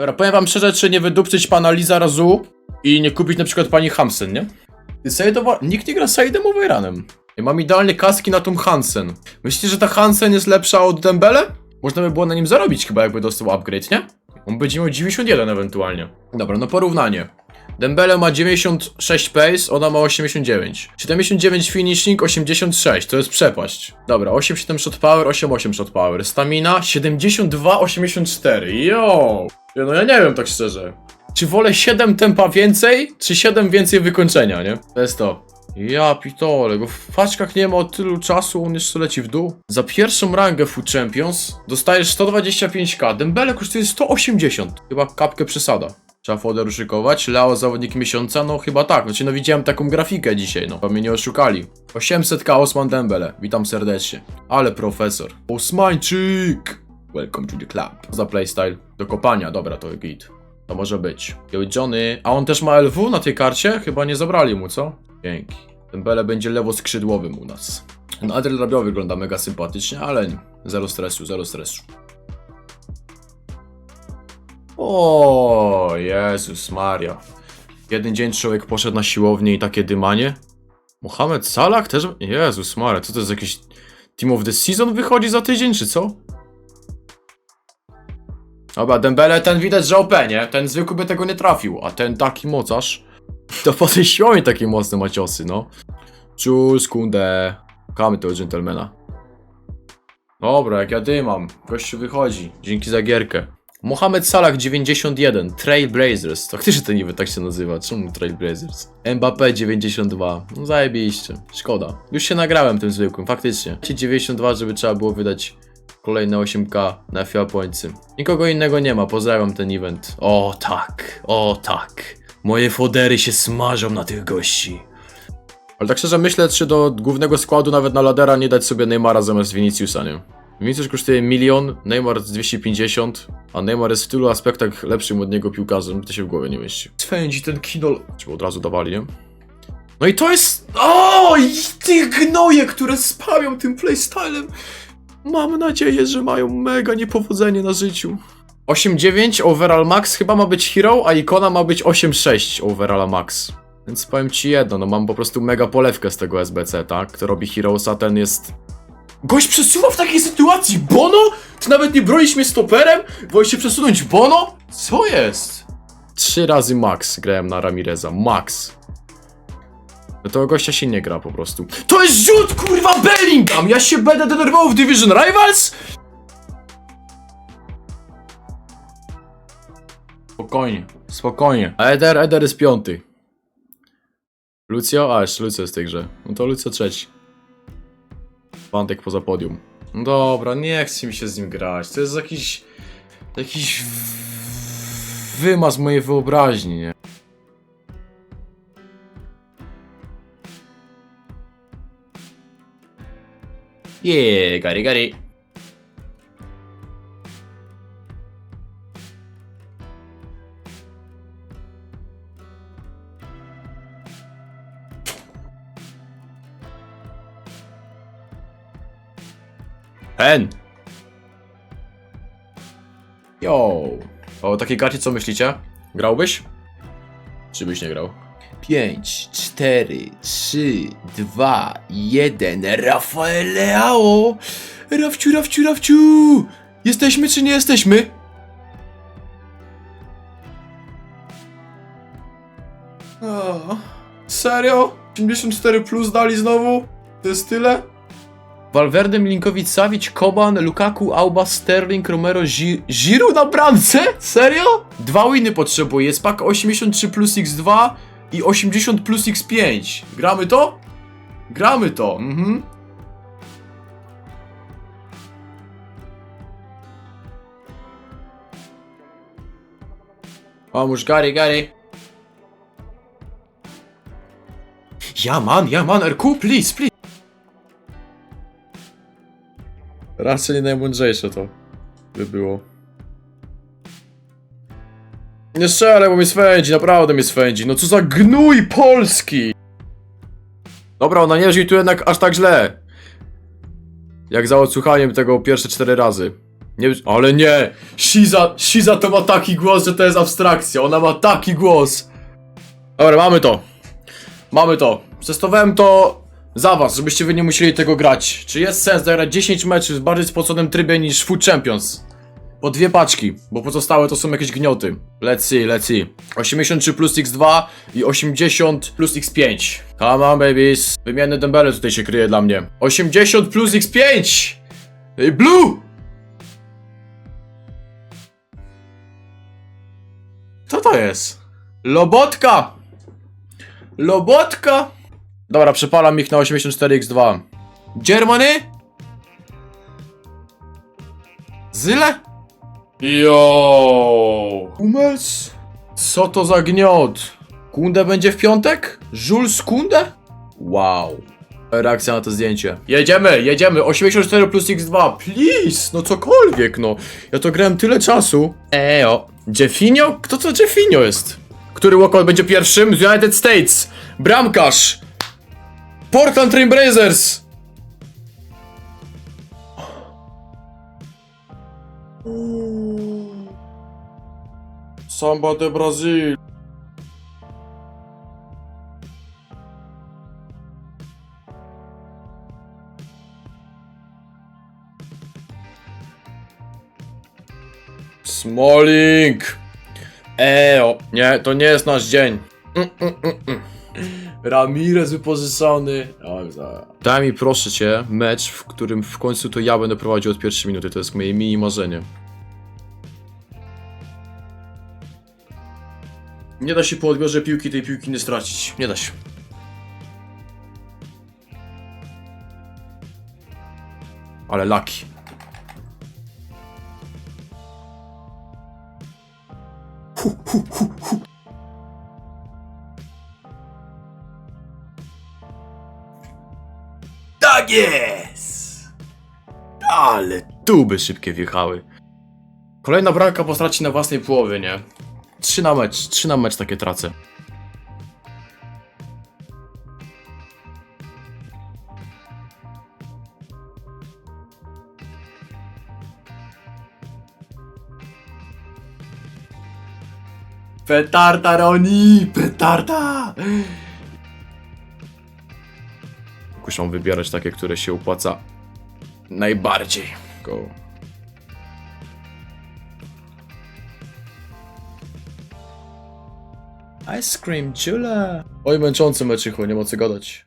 Dobra, powiem wam szczerze, czy nie wydupczyć pana Liza Razu i nie kupić na przykład pani Hansen, nie? Saidowa... Nikt nie gra Saidem Overrunem. Ja mam idealnie kaski na tą Hansen. Myślicie, że ta Hansen jest lepsza od Dembele? Można by było na nim zarobić chyba, jakby dostał upgrade, nie? On będzie miał 91 ewentualnie. Dobra, no porównanie. Dembele ma 96 pace, ona ma 89. 79 finishing, 86, to jest przepaść. Dobra, 87 shot power, 88 shot power. Stamina 72, 84. Yo! Ja, No ja nie wiem tak szczerze. Czy wolę 7 tempa więcej, czy 7 więcej wykończenia, nie? To jest to. Ja pitole, go w paczkach nie ma od tylu czasu, on jeszcze leci w dół. Za pierwszą rangę Food Champions dostajesz 125k, Dembele kosztuje 180. Chyba kapkę przesada. Trzeba foder szykować. Leo zawodnik miesiąca? No chyba tak. Znaczy no widziałem taką grafikę dzisiaj, no. Mnie nie oszukali. 800k Osman Dembele. Witam serdecznie. Ale profesor. Osmańczyk! Welcome to the club. Za playstyle. Do kopania, dobra, to git. To może być. Johnny. A on też ma LW na tej karcie? Chyba nie zabrali mu, co? Dzięki. Dembele będzie lewoskrzydłowym u nas. No Adriel Rabiot wygląda mega sympatycznie, ale. Zero stresu, zero stresu. O Jezus Maria. Jeden dzień człowiek poszedł na siłownię i takie dymanie. Mohamed Salah też? Jezus Maria, co to jest jakiś Team of the Season wychodzi za tydzień, czy co? Dobra, Dembele ten widać, że OP, nie? Ten zwykły by tego nie trafił, a ten taki mocarz... To po tej siłowni takie mocne ma ciosy, no. Czuł, skundę. Kamy tego dżentelmena. Dobra, jak ja dymam. Gościu wychodzi. Dzięki za gierkę. Mohamed Salah 91, Trailblazers. Faktycznie ten niby tak się nazywa. Czemu Trailblazers? Mbappé 92. No zajebiście. Szkoda. Już się nagrałem tym zwykłym, faktycznie. 92, żeby trzeba było wydać kolejne 8k na FIA Pointsy. Nikogo innego nie ma, pozdrawiam ten event. O tak, o tak. Moje fodery się smażą na tych gości. Ale tak szczerze myślę, czy do głównego składu nawet na ladera nie dać sobie Neymara zamiast Viniciusa, nie? Vinicius kosztuje milion, Neymar z 250, a Neymar jest w tylu aspektach lepszym od niego piłkarzem, to się w głowie nie mieści. Swędzi ten kinol... Czy od razu dawali, nie? No i to jest... O, i tych gnoje, które spamią tym playstylem. Mam nadzieję, że mają mega niepowodzenie na życiu. 8.9 overall max chyba ma być hero, a ikona ma być 8.6 overall max. Więc powiem ci jedno, no mam po prostu mega polewkę z tego SBC, tak? Kto robi Heroesa, ten jest... Gość przesuwa w takiej sytuacji! Bono? Ty nawet nie bronisz mnie stoperem? Wolisz się przesunąć Bono? Co jest? Trzy razy max grałem na Ramireza, max. No to gościa się nie gra po prostu. To jest rzut, kurwa, Bellingham! Ja się będę denerwował w Division Rivals? Spokojnie, spokojnie. A Eder, Eder jest piąty. Lucio? A, jeszcze Lucio jest w tej grze. No to Lucio trzeci. Wantek poza podium. No dobra, nie chce mi się z nim grać. To jest jakiś... Jakiś... Wymaz mojej wyobraźni, nie? Jeee, gary gary. Hen! Yo! O takiej karcie co myślicie? Grałbyś? Czy byś nie grał? 5, 4, 3, 2, 1. Rafael Leao! Rafciu, Rafciu, Rafciu! Jesteśmy czy nie jesteśmy? O, serio? 84 plus dali znowu? To jest tyle? Valverde, Milinkovic, Savic, Koban, Lukaku, Auba, Sterling, Romero, Gi- Giroud na bramce? Serio? Dwa winy potrzebuję, jest pak 83 plus x2 i 80 plus x5. Gramy to? Gramy to, mhm. Pomóż, Gary, Gary. Ja man, ja man, RQ, please, please. Raczej najmądrzejsze to by było. Nie strzelaj, bo mnie swędzi, naprawdę mnie swędzi. No co za gnój polski! Dobra, ona nie żyje tu jednak aż tak źle. Jak za odsłuchaniem tego pierwsze cztery razy. Nie, ale nie! Shiza, Shiza to ma taki głos, że to jest abstrakcja. Ona ma taki głos. Dobra, mamy to. Mamy to. Testowałem to za was, żebyście wy nie musieli tego grać. Czy jest sens zagrać 10 meczów w bardziej spoconym trybie niż Food Champions? Po dwie paczki, bo pozostałe to są jakieś gnioty. Let's see, let's see. 83 plus x2 i 80 plus x5. Come on babies. Wymienny dembele tutaj się kryje dla mnie. 80 plus x5! Ej, Blue! Co to jest? Lobotka! Lobotka! Dobra, przepalam ich na 84x2. Germany? Zyle? Yo! Hummels? Co to za gniot? Kunde będzie w piątek? Jules Kunde? Wow. Reakcja na to zdjęcie. Jedziemy, jedziemy. 84 plus x2. Please, no cokolwiek, no. Ja to grałem tyle czasu. Eo. Jeffinio? Kto to Jeffinio jest? Który walkout będzie pierwszym? Z United States. Bramkarz. Portland Trail Blazers. Samba de Brazil. Smalling! Eo! Nie, to nie jest nasz dzień. Mm, mm, mm. Ramirez wypożyczony. Daj mi proszę cię mecz, w którym w końcu to ja będę prowadził od pierwszej minuty. To jest moje mini marzenie. Nie da się po odbiorze piłki tej piłki nie stracić. Nie da się. Ale laki. Tak jest! Ale szybkie wjechały. Kolejna bramka po stracie na własnej połowie, nie? Trzy na mecz, trzy na mecz takie tracę. Petarda, Roni! Petarda! Muszą wybierać takie, które się opłaca najbardziej. Go. Ice cream, ciule. Oj, męczący meczycho, nie ma co gadać.